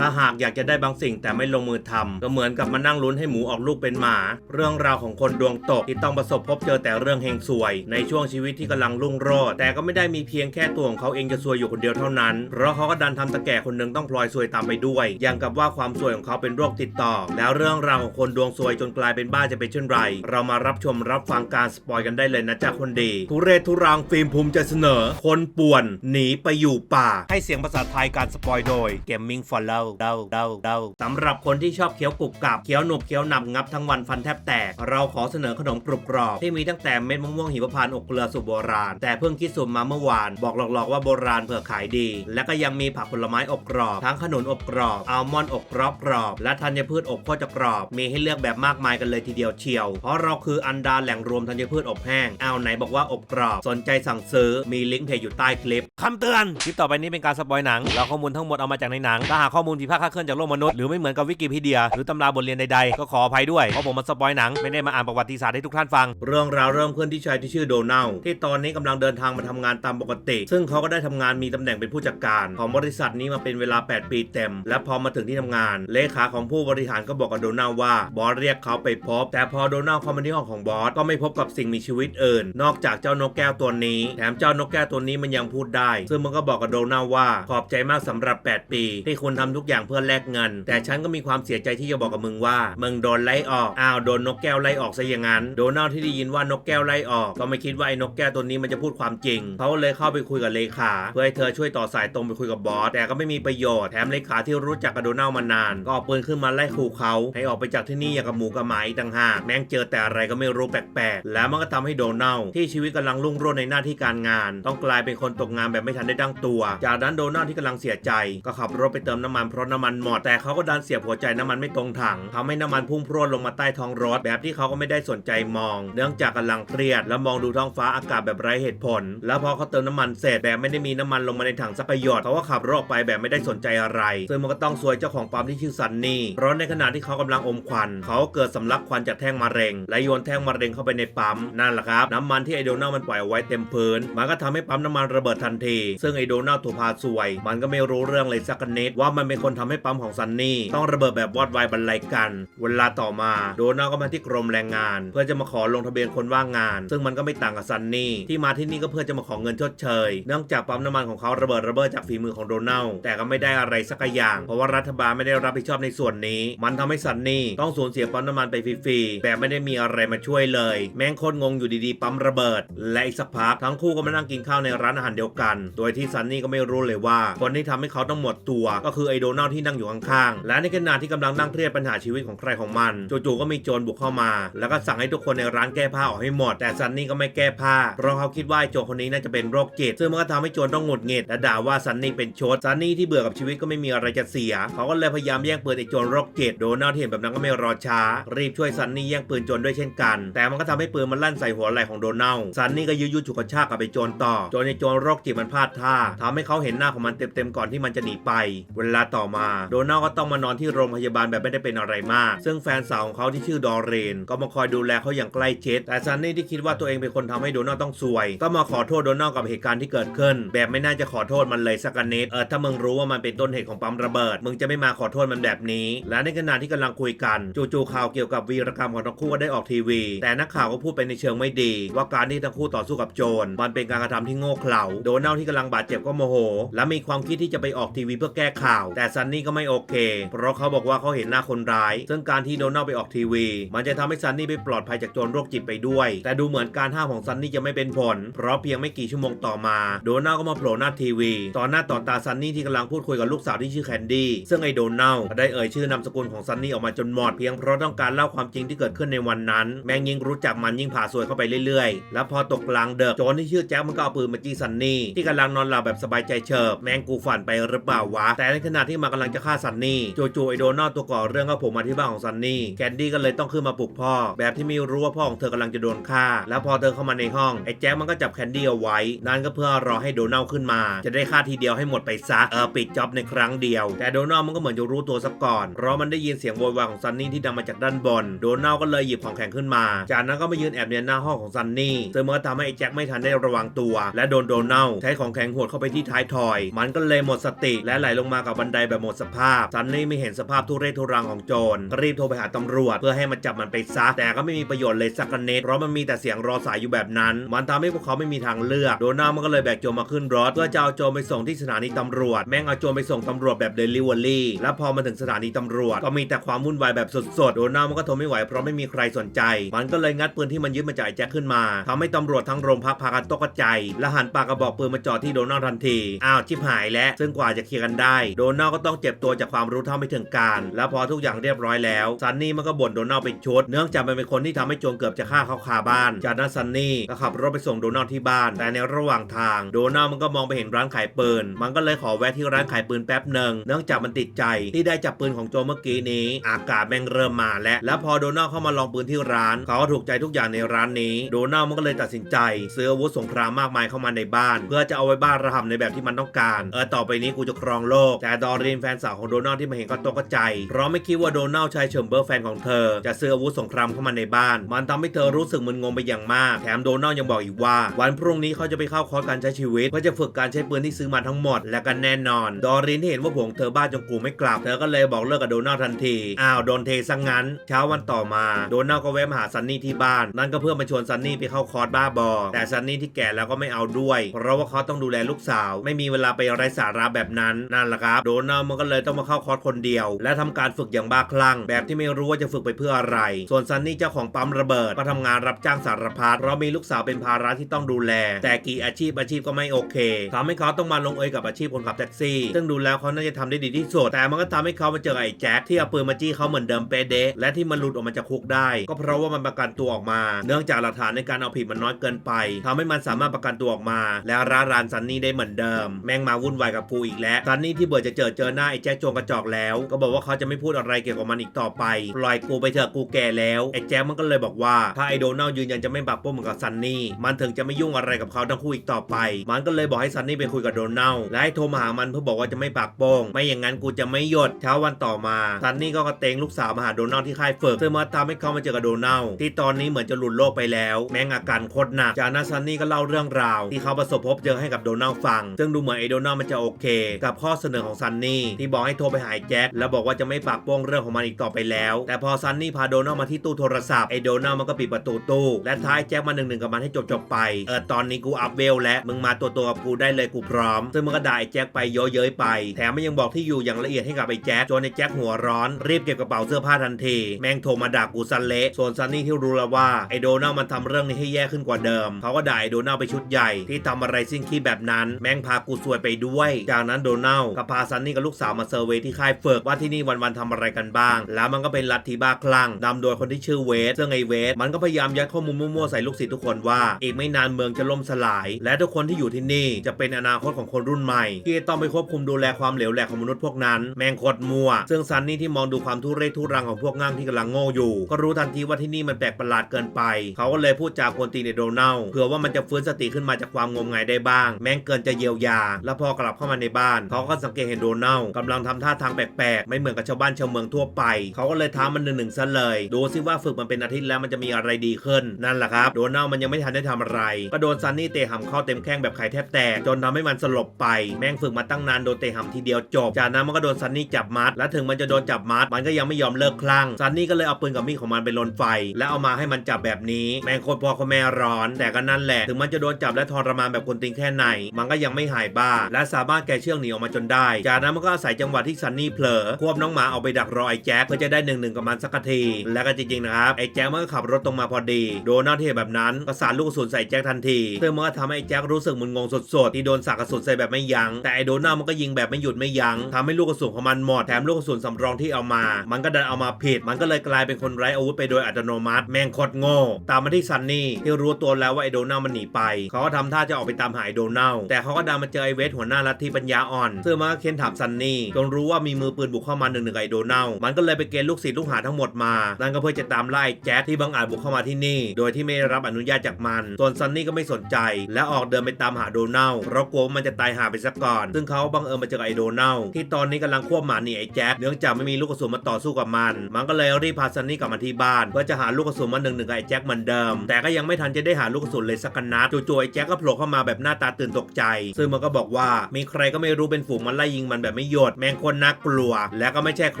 ถ้าหากอยากจะได้บางสิ่งแต่ไม่ลงมือทำก็เหมือนกับมานั่งลุ้นให้หมูออกลูกเป็นหมา เรื่องราวของคนดวงตกที่ต้องประสบพบเจอแต่เรื่องเฮงซวย ในช่วงชีวิตที่กำลังรุ่งโรจน์แต่ก็ไม่ได้มีเพียงแค่ตัวของเขาเองจะซวยอยู่คนเดียวเท่านั้น เพราะเขาก็ดันทำตะแก่คนหนึ่งต้องพลอยซวยตามไปด้วย อย่างกับว่าความซวยของเขาเป็นโรคติดต่อ แล้วเรื่องราวของคนดวงซวยจนกลายเป็นบ้าจะเป็นเช่นไร เรามารับชมรับฟังการสปอยกันได้เลยนะจ๊ะคนดีทุเรศทุรังฟิล์มภูมิใจเสนอ คนป่วน หนีไปอยู่ป่า ให้เสียงภาษาไทยการสปอยโดย Gaming for l o v เดาเดาเดาสำหรับคนที่ชอบเคี้ยวกรุบกรับเคี้ยวหนุบเคี้ยวหนับงับทั้งวันฟันแทบแตก เราขอเสนอขนมกรุบกรอบที่มีตั้งแต่เม็ดมะม่วงหิมพานต์อบเกลือสูตรโบราณ แต่เพิ่งคิดสูตรมาเมื่อวาน บอกหลอกๆว่าโบราณเผื่อขายดี และก็ยังมีผักผลไม้อบกรอบ ทั้งขนุนอบกรอบอัลมอนด์อบกรอบกรอบ และธัญพืชอบโคตรจะกรอบ มีให้เลือกแบบมากมายกันเลยทีเดียวเชียว เพราะเราคืออันดาแหล่งรวมธัญพืชอบแห้งเอาไหนบอกว่าอบกรอบ สนใจสั่งซื้อมีลิงก์เพจอยู่ใต้คลิปคำเตือนคลิปต่อไปนี้เป็นการสปอยหนังเราข้อมูลทั้งหมดเอามาจากในหนังถ้าหากข้อมูลผิดพลาคาดเคลื่อนจากโลกมนุษย์หรือไม่เหมือนกับวิกิพีเดีย หรือตำราบทเรียนใดๆ ก็ขออภัยด้วย เพราะผมมาสปอยหนัง ไม่ได้มาอ่านประวัติศาสตร์ให้ทุกท่านฟัง เรื่องราวเริ่มขึ้นที่ชายที่ชื่อโดนัลที่ตอนนี้กำลังเดินทางมาทำงานตามปกติ ซึ่งเขาก็ได้ทำงานมีตำแหน่งเป็นผู้จัดการ ของบริษัทนี้มาเป็นเวลา 8 ปีเต็ม และพอมาถึงที่ทำงาน เลขาของผู้บริหารก็บอกกับโดนัลว่าบอสเรียกเขาไปพบ แต่พอโดนัลเข้ามาที่ห้องของบอสก็ไม่พบกับสิ่งมีชีวิตอื่น นอกจากเจ้านกแก้วตัวนี้ แถมเจ้านกแก้วตัวนี้มันยังพูดได้ ซึ่งมันก็บอกกับโดนัลว่าขอบใจมากสำหรับ 8 ปี ที่คุณทำทุกอย่างเพื่อแลกเงิน แต่ฉันก็มีความเสียใจที่จะบอกกับมึงว่า มึงโดนไล่ออกอ้าวโดนนกแก้วไล่ออกซะอย่างนั้น โดนัลที่ได้ยินว่านกแก้วไล่ออก ก็ไม่คิดว่าไอ้นกแก้วตัวนี้มันจะพูดความจริงเขาเลยเข้าไปคุยกับเลขา เพื่อให้เธอช่วยต่อสายตรงไปคุยกับบอสแต่ก็ไม่มีประโยชน์แถมเลขาที่รู้จักกับโดนัลมานาน ก็เอาปืนขึ้นมาไล่ขู่เขาให้ออกไปจากที่นี่อย่างกับหมูกับหมาอีกต่างหากแม่งเจอแต่อะไรก็ไม่รู้แปลกๆแล้วมันก็ทำให้โดนัลที่ชีวิตกำลังรุ่งโรจน์ในหน้าที่การงาน ต้องกลายเป็นคนตกงานแบบไม่ทันได้ตั้งตัว จากนั้นโดนัลที่กำลังเสียใจ ก็ขับรถไปเติมน้ำมันเพราะน้ำมันหมดแต่เขาก็ดันเสียบหัวใจน้ำมันไม่ตรงถังทำให้น้ำมันพุ่งพรวดลงมาใต้ท้องรถ แบบที่เขาก็ไม่ได้สนใจมอง เนื่องจากกำลังเครียด แล้วมองดูท้องฟ้าอากาศแบบไร้เหตุผล แล้วพอเขาเติมน้ำมันเสร็จแบบไม่ได้มีน้ำมันลงมาในถังสักหยดเขาก็ขับรถออกไปแบบไม่ได้สนใจอะไรซึ่งมันก็ต้องซวยเจ้าของปั๊มที่ชื่อซันนี่เพราะในขณะที่เขากำลังอมควัน เขาเกิดสำลักควันจากแท่งมะเร็งและโยนแท่งมะเร็งเข้าไปในปั๊มนั่นแหละครับน้ำมันที่ไอโดนัลมันปล่อยเอาไว้เต็มพื้นมันก็ทำให้ปั๊มน้ำมันระเบิดทันที ซึ่งไอโดนัลถูกพาซวย มันก็ไม่รู้เรื่องเลยสักนิดว่ามันเป็นคนทำให้ปั๊มของซันนี่ต้องระเบิดแบบวอดวายบรรลัยกัน เวลาต่อมาโดนัลก็มาที่กรมแรงงาน เพื่อจะมาขอลงทะเบียนคนว่างงาน ซึ่งมันก็ไม่ต่างกับซันนี่ที่มาที่นี่ก็เพื่อจะมาขอเงินชดเชย เนื่องจากปั๊มน้ำมันของเขาระเบิดระเบ้อจากฝีมือของโดนัลแต่ก็ไม่ได้อะไรสักอย่าง เพราะว่ารัฐบาลไม่ได้รับผิดชอบในส่วนนี้ มันทำให้ซันนี่ต้องสูญเสียปั๊มน้ำมันไปฟรีๆแบบไม่ได้มีอะไรมาช่วยเลย แม่งโคตรงงอยู่ดีๆ ปั๊มระเบิด และอีกสักพักทั้งคู่ก็มานั่งกินข้าวในร้านอาหารเดียวกัน โดยที่ซันนี่ก็ไม่รู้เลยว่าคนที่ทำให้เขาต้องหมดตัวก็คือไอโดนัลที่นั่งอยู่ข้างๆ และในขณะที่กำลังนั่งเครียดปัญหาชีวิตของใครของมัน จู่ๆก็มีโจรบุกเข้ามา แล้วก็สั่งให้ทุกคนในร้านแก้ผ้าออกให้หมด แต่ซันนี่ก็ไม่แก้ผ้า เพราะเขาคิดว่าโจรคนนี้น่าจะเป็นโรคจิต ซึ่งมันก็ทำให้โจรต้องหงุดหงิดและด่าว่าซันนี่เป็นโชดซันนี่ที่เบื่อกับชีวิตก็ไม่มีอะไรจะเสีย เขาก็เลยพยายามแย่งปืนไอ้โจรโรคจิต โดนัลที่เห็นแบบนั้นก็ไม่รอช้า รีบช่วยซันนี่แย่งปืนโจรด้วยเช่นกัน แต่มันก็ทำให้ปืนมันลั่นใส่หัวไหล่ของโดนัลซันนี่ก็ยื้อยุดฉุกกระชากกับไอ้โจรต่อจนไอ้โจรโรคจิตมันพลาดท่าทำให้เขาเห็นหน้าของมันเต็มๆก่อนที่มันจะหนีไป เวลาต่อมา โดนัลก็ต้องมานอนที่โรงพยาบาลแบบไม่ได้เป็นอะไรมาก ซึ่งแฟนสาวของเขาที่ชื่อดอเรน ก็มาคอยดูแลเขาอย่างใกล้ชิดแต่ซันนี่ที่คิดว่าตัวเองเป็นคนทำให้โดนัลต้องซวย ก็มาขอโทษโดนัลกับเหตุการณ์ที่เกิดขึ้น แบบไม่น่าจะขอโทษมันเลยสักนิดเออถ้ามึงรู้ว่ามันเป็นต้นเหตุของปั๊มระเบิด มึงจะไม่มาขอโทษมันแบบนี้ และในขณะที่กำลังคุยกันจู่ๆข่าวเกี่ยวกับวีรกรรมของทั้งคู่ก็ได้ออกทีวี แต่นักข่าวก็พูดไปในเชิงไม่ดี ว่าการที่ทั้งคู่ต่อสู้กับโจรมันเป็นการกระทำที่โง่เขลาโดนัลที่กำลังบาดเจ็บก็โมโห และมีความคิดที่จะไปออกทีวีเพื่อแก้ข่าว แต่ซันนี่ก็ไม่โอเค เพราะเขาบอกว่าเขาเห็นหน้าคนร้าย ซึ่งการที่โดนัลไปออกทีวี มันจะทำให้ซันนี่ไปปลอดภัยจากโจรโรคจิตไปด้วย แต่ดูเหมือนการห้ามของซันนี่จะไม่เป็นผล เพราะเพียงไม่กี่ชั่วโมงต่อมา โดนัลก็มาโผล่หน้าทีวีต่อหน้าต่อตาซันนี่ที่กำลังพูดคุยกับลูกสาวที่ชื่อแคนดี้ซึ่งไอ้โดนัลก็ได้เอ่ยชื่อนามสกุลของซันนี่ออกมาจนหมดเพียงเพราะต้องการเล่าความจริงที่เกิดขึ้นในวันนั้น แมงยิ่งรู้จักมันยิ่งผ่าซวยเข้าไปเรื่อยๆ แล้วพอตกกลางเดึกโจรที่ชื่อแจ็คมันก็เอาปืนมาจี้ซันนี่ที่กำลังนอนหลับแบบสบายใจเฉิบแมงกูฝันไปหรือเปล่าวะแต่ในขณะที่มันกำลังจะฆ่าซันนี่จู่ๆไอโดนัลตัวก่อเรื่องก็โผมมาที่บ้านของซันนี่แคนดี้ก็เลยต้องขึ้นมาปลุกพ่อ แบบที่ไม่รู้ว่าพ่อของเธอกำลังจะโดนฆ่า แล้วพอเธอเข้ามาในห้องไอ้แจ็คมันก็จับแคนดี้เอาไว้ นั่นก็เพื่อรอให้โดนัลขึ้นมา จะได้ฆ่าทีเดียวให้หมดไปซะเออปิดจ็อบในครั้งเดียว แต่โดนัลมันก็เหมือนจะรู้ตัวซะก่อนเพราะมันได้ยินเสียงโวยวายของซันนี่ที่ดังมาจากด้านบน โดนัลก็เลยหยิบของแข็งขึ้นมา จากนั้นก็มายืนแอบเนียนหน้าห้องของซันนี่ซึ่งมันก็ทำให้ไอ้แจ็คไม่ทันได้ระวังตัว และโดนโดนัลใช้ของแข็งหวดเข้าไปที่ท้ายทอย มันก็เลยหมดสติและไหลลงมากับบันไดแบบหมดสภาพ ซันนี่ไม่เห็นสภาพทุเรศทุรังของโจรก็รีบโทรไปหาตำรวจ เพื่อให้มันจับมันไปซะ แต่ก็ไม่มีประโยชน์เลยสักนิดเพราะมันมีแต่เสียงรอสายอยู่แบบนั้น มันทำให้พวกเขาไม่มีทางเลือก โดนัลมันก็เลยแบกโจรมาขึ้นรถเพื่อจะเอาโจรไปส่งที่สถานีตำรวจ แม่งเอาโจรไปส่งตำรวจแบบเดลิเวอรี่ แล้วพอมาถึงสถานีตำรวจ ก็มีแต่ความวุ่นวายแบบสดๆ โดนัลมันก็ทนไม่ไหวเพราะไม่มีใครสนใจ มันก็เลยงัดปืนที่มันยึดมาจากแจ็คขึ้นมาทำให้ตำรวจทั้งโรงพักพากันตกใจและหันปากกระบอกปืนมาจ่อที่โดนัลทันที อ้าวชิบหายแล้วซึ่งกว่าจะเคลียร์กันได้โดนัลก็ต้องเจ็บตัวจากความรู้เท่าไม่ถึงการ แล้วพอทุกอย่างเรียบร้อยแล้วซันนี่มันก็บ่นโดนัลเป็นชุด เนื่องจากมันเป็นคนที่ทำให้โจรเกือบจะฆ่าเขาคาบ้าน จากนั้นซันนี่ก็ขับรถไปส่งโดนัลที่บ้าน แต่ในระหว่างทางโดนัลมันก็มองไปเห็นร้านขายปืน มันก็เลยขอแวะที่ร้านขายปืนแป๊บหนึ่งเนื่องจากมันติดใจที่ได้จับปืนของโจเมื่อกี้นี้ อากาศแม่งเริ่มมาแล้ว แล้วพอโดนัลเข้ามาลองปืนที่ร้าน เขาก็ถูกใจทุกอย่างในร้านนี้ โดนัลมันก็เลยตัดสินใจ ซื้ออาวุธสงครามมากมายเข้ามาในบ้าน เพื่อจะเอาไว้บ้านระห่ำในแบบที่มันต้องการ เออต่อไปนี้กูจะครองโลก แต่ดอรินแฟนสาวของโดนัลที่มาเห็นก็ตกใจ เพราะไม่คิดว่าโดนัลชายเฉิมเบอร์แฟนของเธอ จะซื้ออาวุธสงครามเข้ามาในบ้าน มันทำให้เธอรู้สึกมึนงงไปอย่างมาก แถมโดนัลยังบอกอีกว่า วันพรุ่งนี้เขาจะไปเข้าคอร์สการใช้ชีวิตเพื่อจะฝึกการใช้ปืนที่ซื้อมาทั้งหมด และกันแน่นอน ดอรินที่เห็นว่าผงเธอบ้าจนกูไม่กลับ เธอก็เลยบอกเลิกกับโดนัลทันที อ้าวโดนเทซะงงั้น เช้าวันต่อมา โดนัลก็แวะมาหาซันนี่ที่บ้าน นั่นก็เพื่อมาชวนซันนี่ไปเข้าคอร์สบ้าบอ แต่ซันนี่ที่แก่แล้วก็ไม่เอาด้วย เพราะว่าเขาต้องดูแลลูกสาว ไม่มีเวลาไปไร้สาระแบบนั้น นั่นแหละครับ โดนลมันก็เลยต้องมาเข้าคอร์สคนเดียว และทำการฝึกอย่างบ้าคลั่งแบบที่ไม่รู้ว่าจะฝึกไปเพื่ออะไร ส่วนซันนี่เจ้าของปั๊มระเบิดก็ทำงานรับจ้างสารพัดเพราะมีลูกสาวเป็นภาระที่ต้องดูแล แต่กี่อาชีพอาชีพก็ไม่โอเคทำให้เขาต้องมาลงเอยกับอาชีพคนขับแท็กซี่ ซึ่งดูแล้วเขาน่าจะทำได้ดีที่สุด แต่มันก็ทำให้เขามาเจอไอ้แจ็คที่เอาปืนมาจี้เขาเหมือนเดิมเป๊ะเดะและที่มันหลุดออกมาจากคุกได้ ก็เพราะว่ามันประกันตัวออกมา เนื่องจากหลักฐานในการเอาผิดมันน้อยเกินไปทำให้มันสามารถประกันตัวออกมา และร้ารานซันนี่ได้เหมือนเดิม แม่งมาวุ่นวายกับกูอีกแล้วซันนี่ที่เบื่อจะเจอเจอหน้าไอ้แจ็คโจงกระจอกแล้ว ก็บอกว่าเขาจะไม่พูดอะไรเกี่ยวกับมันอีกต่อไป ปล่อยกูไปเถอะกูแก่แล้วไอ้แจ็คมันก็เลยบอกว่าถ้าไอ้โดนัลยืนยันจะไม่ปรับปรุงเหมือนกับซันนี่มันถึงจะไม่ยุ่งอะไรกับเขาทั้งคู่อีกต่อไป มันก็เลยบอกให้ซันนี่ไปคุยกับโดนัลและให้โทรมาหามันเพื่อบอกว่าจะไม่ปากโป้งไม่อย่างนั้นกูจะไม่หยดเช้าวันต่อมาซันนี่ก็กระเตงลูกสาวมาหาโดนัลที่ค่ายฝึกซึ่งมาทำให้เขามาเจอกับโดนัลที่ตอนนี้เหมือนจะหลุดโลกไปแล้ว แม่งอาการโคตรหนักจากนั้นซันนี่ก็เล่าเรื่องราว ที่เขาประสบพบเจอให้กับโดนัลฟัง ซึ่งดูเหมือนไอ้โดนัลมันจะโอเค กับข้อเสนอของซันนี่ที่บอกให้โทรไปหาแจ็คแล้วบอกว่าจะไม่ปากโป้งเรื่องของมันอีกต่อไปแล้ว แต่พอซันนี่พาโดนัลมาที่ตู้โทรศัพท์ไอ้โดนัลมันก็ปิดประตูตู้ และท้ายแจ็คมาหนึ่งหนึ่งกับมันให้จบจบไปเออตอนนี้กูอัพเวลแล้วมึงมาตัวตัวกับกูได้เลยกูพร้อม ซึ่งมันก็ด่าไอ้แจ็คไปเยอะเย้ยไป แถมมันยังบอกที่อยู่อย่างละเอียดให้กับไอ้แจ็คจนไอ้แจ็คหัวร้อนรีบเก็บกระเป๋าเสื้อผ้าทันทีแม่งโทรมาด่ากูซันเละส่วนซันนี่ที่รู้แล้วว่าไอ้โดนัลมันทำเรื่องนี้ให้แย่ขึ้นกว่าเดิมเขาก็ด่าไอโดนัลไปชุดใหญ่ที่ทำอะไรสิ้นคิดแบบนั้น แม่งพากูซวยไปด้วย จากนั้นโดนัลก็พาซันนี่กับลูกสาวมาเซอร์เวยที่ค่ายฝึกว่าที่นี่วันๆทำอะไรกันบ้าง แล้วมันก็เป็นลัทธิบ้าคลั่งนำโดยคนที่ชื่อเวสซึ่งไอเวสมันก็พยายามยัดข้อมูลมั่วๆใส่ลูกศิษย์ทุกคนว่าอีกไม่นานเมืองจะล่มสลาย และทุกคนที่อยู่ที่นี่จะเป็นอนาคตของคนรุ่นใหม่ ที่จะต้องไปควบคุมดูแลความเหลวแหลกของมนุษย์พวกนั้นแมงคตรมัว ซึ่งซันนี่ที่มองดูความทุเรศทุรังของพวกง่างที่กำลังโง่อยู่ ก็รู้ทันทีว่าที่นี่มันแปลกประหลาดเกินไป เขาก็เลยพูดจากคนตีในโดนัลเผื่อว่ามันจะฟื้นสติขึ้นมาจากความงมงายได้บ้าง แม่งเกินจะเยียวยา แล้วพอกลับเข้ามาในบ้าน เขาก็สังเกตเห็นโดนัลกำลังทำท่าทางแปลกๆ ไม่เหมือนกับชาวบ้านชาวเมืองทั่วไป เขาก็เลยท้ามันหนึ่งหนึ่งซะเลย ดูซิว่าฝึกมันเป็นอาทิตย์แล้วมันจะมีอะไรดีขึ้น นั่นแหละครับ โดนัลมันยังไม่ทันได้ทำอะไร ก็โดนซันนี่เตะหำเข้าเต็มแข้งแบบไข่แทบแตก จนทำให้มันสลบไป แม่งฝึกมาตั้งนานโดนเตะหำทีเดียวจบ จากนั้นมันก็โดนซันนี่จับมัด และถึงมันจะโดนจับมัด มันก็ยังไม่ยอมเลิกคลั่ง ซันนี่ก็เลยเอาปืนกับมีดของมันไปลนไฟ แล้วเอามาให้มันจับแบบนี้ แม่งโคตรพ่อโคตรแม่ร้อน แต่ก็นั่นแหละ ถึงมันจะโดนจับและทรมานแบบคนติงแค่ไหน มันก็ยังไม่หายบ้า และสามารถแกเชือกหนีออกมาจนได้ จากนั้นมันก็อาศัยจังหวะที่ซันนี่เผลอควบน้องหมาเอาไปดักรอไอ้แจ็คเพื่อจะได้หนึ่งหนึ่งกับมันสักทีและก็จริงๆนะครับไอ้แจ็คมันก็ขับรถตรงมาพอดี โดนัลที่แบบนั้นก็สาดลูกกระสุนใส่แจ็คทันทีซึ่งมันก็ทำให้ไอ้แจ็ครู้สึกมึนงงสดๆที่โดนสาดกระสุนใส่แบบไม่ยัง้งแต่ไอ้โดนัลมันก็ยิงแบบไม่หยุดไม่ยัง้งทำให้ลูกกระสุนของมันหมดแถมลูกกระสุนสำรองที่เอามา มันก็ดันเอามาผิด มันก็เลยกลายเป็นคนไร้อาวุธไปโดยอัตโนมัติ แม่งโคตรโง่ ตามมาที่ซันนี่ที่รู้ตัวแล้วว่าไอ้โดนัลมันหนีไป เขาก็ทำท่าจะออกไปตามหาไอ้โดนัลแต่เขาก็ดันมาเจอไอ้เวทหัวหน้าลัทธิปัญญาอ่อนซึ่งมันก็เค้นถามซันนี่จนรู้ว่ามีมือปืนบุกเข้ามาหนึ่งหนึ่งไอโดนัลมันก็เลยไปเกณฑ์ลูกศิษย์ลูกหาทั้งหมดมา นั่นก็เพื่อจะตามไล่แจ็คที่บังอาจบุกเข้ามาที่นี่ โดยที่ไม่ได้รับอนุญาตจากมัน ส่วนซันนี่ก็ไม่สนใจ และออกเดินไปตามหาโดนัลเพราะกลัวมันจะตายหาไปซะก่อน ซึ่งเขาบังเอิญมาเจอไอโดนัลที่ตอนนี้กำลังควบหมาหนีไอแจ็คเนื่องจากไม่มีลูกกระสุนมาต่อสู้กับมัน มันก็เลยรีบพาซันนี่กลับมาที่บ้านเพื่อจะหาลูกกระสุนมาหนึ่งหนึ่งไอแจ็คเหมือนเดิม แต่ก็ยังไม่ทันจะได้หาลูกกระสุนเลยสักนัดจู่ๆไอแจ็คก็โผล่เข้ามาแบบหน้าตาตื่นตกใจ ซึ่งมันก็บอกว่ามีใครก็ไม่รู้เป็นฝูงมันไล่ยิงมันแบบแบบไม่หยดแมงคนน่ากลัว และก็ไม่ใช่ใค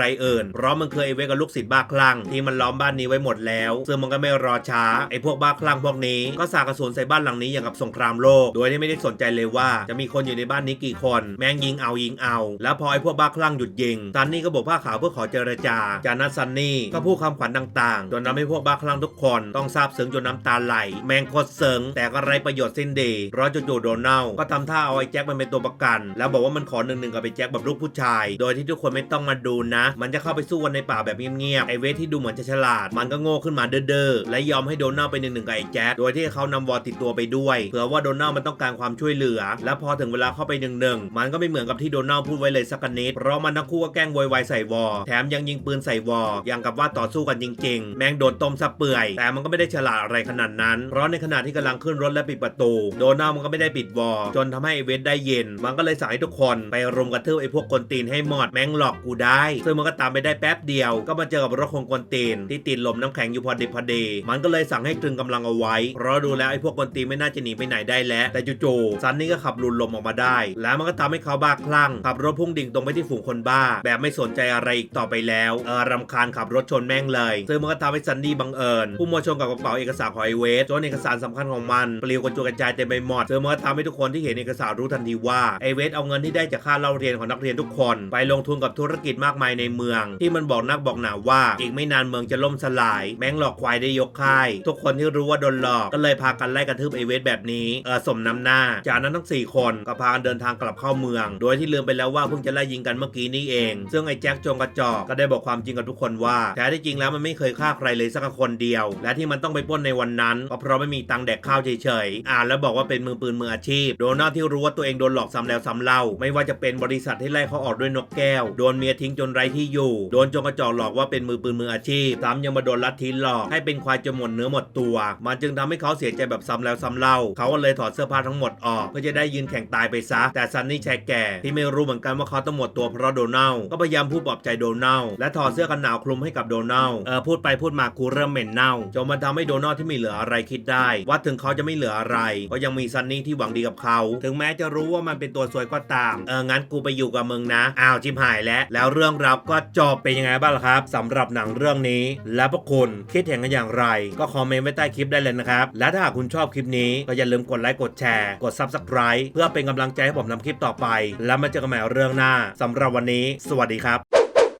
รเอื่นเพราะมันเคือไอเวกับลูกศิษย์บ้าคลั่งที่มันล้อมบ้านนี้ไว้หมดแล้ว ซึ่งมันก็ไม่รอช้าไอพวกบ้าคลั่งพวกนี้ก็สาดกระสุนใส่บ้านหลังนี้อย่างกับสงครามโลก โดยที่ไม่ได้สนใจเลยว่าจะมีคนอยู่ในบ้านนี้กี่คน แม่งยิงเอายิงเอา แล้วพอไอพวกบ้าคลั่งหยุดยิงซันนี่ก็บอกผ้าขาวเพื่อขอเจรจา จากนั้นซันนี่ก็พูดคำขวัญต่างๆ จนทำให้พวกบ้าคลั่งทุกคนต้องซาบซึ้งจนน้ำตาไหล แมงโคตรเสิงแต่ก็ไรประโยชน์สิ้นดีเพราะจู่ๆโดนัลก็ทำท่าเอาไอ้แจ็คมันเป็นตัวประกัน แล้วบอกว่ามันขอหนึ่งหนึ่งกับไอ้แจ็คแบบลูกผู้ชาย โดยที่ทุกคนไม่ต้องมาดูนะ มันจะเข้าไปสู้กันในป่าแบบเงียบๆไอเวทที่ดูเหมือนจะฉลาด มันก็โง่ขึ้นมาเด้อๆและยอมให้โดนัลไปหนึ่งหนึ่งกับไอ้แจ็คโดยที่เขานำวอติดตัวไปด้วยเผื่อว่าโดนัลมันต้องการความช่วยเหลือ และพอถึงเวลาเข้าไปหนึ่งหนึ่งมันก็ไม่เหมือนกับที่โดนัลพูดไว้เลยสักนิดเพราะมันทั้งคู่ก็แกล้งโวยวายใส่วอแถมยังยิงปืนใส่วออย่างกับว่าต่อสู้กันจริง ๆ แมงโดนต้มซะเปื่อย แต่มันก็ไม่ได้ฉลาดอะไรขนาดนั้น เพราะในขณะที่กำลังขึ้นรถและปิดประตู โดนัลมันก็ไม่ได้ปิดวอจนทำให้ไอ้เวทได้เย็น มันก็เลยสั่งให้ทุกคนไปรุมกระทืบไอ้พวกกนตีนให้หมดแม่งหลอกกูได้ ซึ่งมันก็ตามไปได้แป๊บเดียว ก็มาเจอกับรถคงกนตีนที่ติดลมน้ำแข็งอยู่พอดีพอดีมันก็เลยสั่งให้ตรึงกำลังเอาไว้ เพราะดูแล้วไอ้พวกกนตีนไม่น่าจะหนีไปไหนได้แล้ว แต่จู่ๆซันนี่ก็ขับลุนลมออกมาได้ แล้วมันก็ทำให้เขาบ้าคลั่งขับรถพุ่งดิ่งตรงไปที่ฝูงคนบ้า แบบไม่สนใจอะไรอีกต่อไปแล้วเออรำคาญขับรถชนแม่งเลย ซึ่งมันก็ทำให้ซันนี่บังเอิญพุ่งมาชนกับกระเป๋าเอกสารของไอเวสจนเอกสารสำคัญของมันปลิวกระจุยกระจายเต็มไปหมดซึ่งมันก็ทำให้ทุกคนที่เห็นเอกสารรู้ทันทีว่าไอเวสเอาเงินที่ได้จากค่าเล่าเรียนของนักเรียนทุกคน ไปลงทุนกับธุรกิจมากมายในเมือง ที่มันบอกนักบอกหนาว่า อีกไม่นานเมืองจะล่มสลาย แม่งหลอกควายได้ยกค่าย ทุกคนที่รู้ว่าโดนหลอกก็เลยพากันไล่กระทืบไอเวสแบบนี้เออสมน้ำหน้า จากนั้นทั้ง 4 คนก็พากันเดินทางกลับเข้าเมือง โดยที่ลืมไปแล้วว่าเพิ่งจะไล่ยิงกันเมื่อกี้นี่เอง ซึ่งไอ้แจ็คจงกระจอกก็ได้บอกความจริงกับทุกคนว่าแท้ที่จริงแล้วมันไม่เคยฆ่าใครเลยสักคนเดียว และที่มันต้องไปป้นในวันนั้นก็เพราะไม่มีตังค์แดกข้าวเฉยๆอ่านแล้วบอกว่าเป็นมือปืนมืออาชีพ โดนัลที่รู้ว่าตัวเองโดนหลอกซ้ำแล้วซ้ำเล่าไม่ว่าจะเป็นบริษัทที่ไล่เขาออกด้วยนกแก้ว โดนเมียทิ้งจนไร้ที่อยู่ โดนจงกระจอกหลอกว่าเป็นมือปืนมืออาชีพ ซ้ำยังมาโดนลัทธิหลอก ให้เป็นควายจนหมดเนื้อหมดตัว มันจึงทำให้เขาเสียใจแบบซ้ำแล้วซ้ำเล่า เขาก็เลยถอดเสื้อผ้าทั้งหมดออก เพื่อจะได้ยืนแข่งตายไปซะ แต่ซันนี่ชายแก่ที่ไม่รู้เหมือนกันว่าเขาต้องหมดตัวเพราะโดนัลก็พยายามพูดปลอบใจโดนัลและถอดเสื้อกันหนาวคลุมให้กับโดนัลเออพูดไปพูดมากูเริ่มเหม็นเน่าจนมันทำให้โดนัลที่ไม่เหลืออะไรคิดได้ ว่าถึงเขาจะไม่เหลืออะไร ก็ยังมีซันนี่ที่หวังดีกับเขา ถึงแม้จะรู้ว่ามันเป็นตัวซวยก็ตามเอองั้นกูไปอยู่ว่ามึงนะอ้าวจิมหายแล้ว แล้วเรื่องราวก็จบเป็นยังไงบ้างล่ะครับสำหรับหนังเรื่องนี้ แล้วพวกคุณคิดเห็นกันอย่างไร ก็คอมเมนต์ไว้ใต้คลิปได้เลยนะครับ และถ้าหากคุณชอบคลิปนี้ก็อย่าลืมกดไลค์กดแชร์กด Subscribe เพื่อเป็นกำลังใจให้ผมทำคลิปต่อไป แล้วมาเจอกันใหม่เรื่องหน้าสำหรับวันนี้ สวัสดีครับ